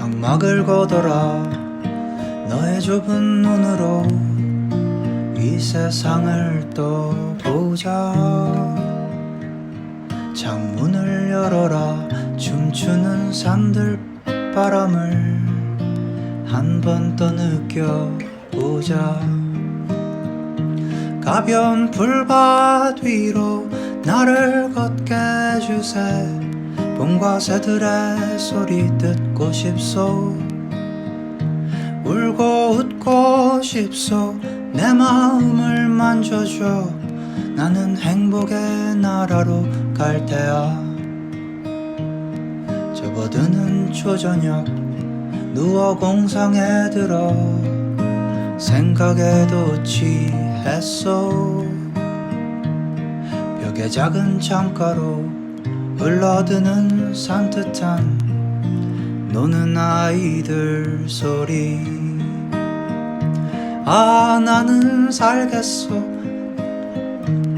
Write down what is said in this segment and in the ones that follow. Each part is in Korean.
음악을 거둬라. 너의 좁은 눈으로 이 세상을 떠보자. 창문을 열어라. 춤추는 산들 바람을 한 번 더 느껴보자. 가벼운 풀밭 위로 나를 걷게 해주세 봄과 새들의 소리 듣고 싶소. 울고 웃고 싶소. 내 마음을 만져줘. 나는 행복의 나라로 갈 테야. 접어드는 초저녁 누워 공상에 들어. 생각에도 취했어 벽에 작은 창가로 흘러드는 산뜻한 노는 아이들 소리. 아 나는 살겠어.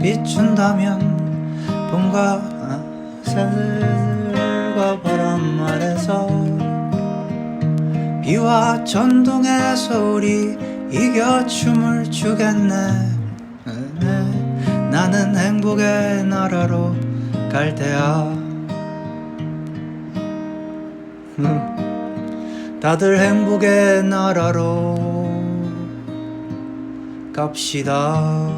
비춘다면 봄과 새들과 바람 아래서 비와 전동의 소리 이겨 춤을 추겠네. 나는 행복의 나라로 갈 테야. 다들 행복의 나라로 갑시다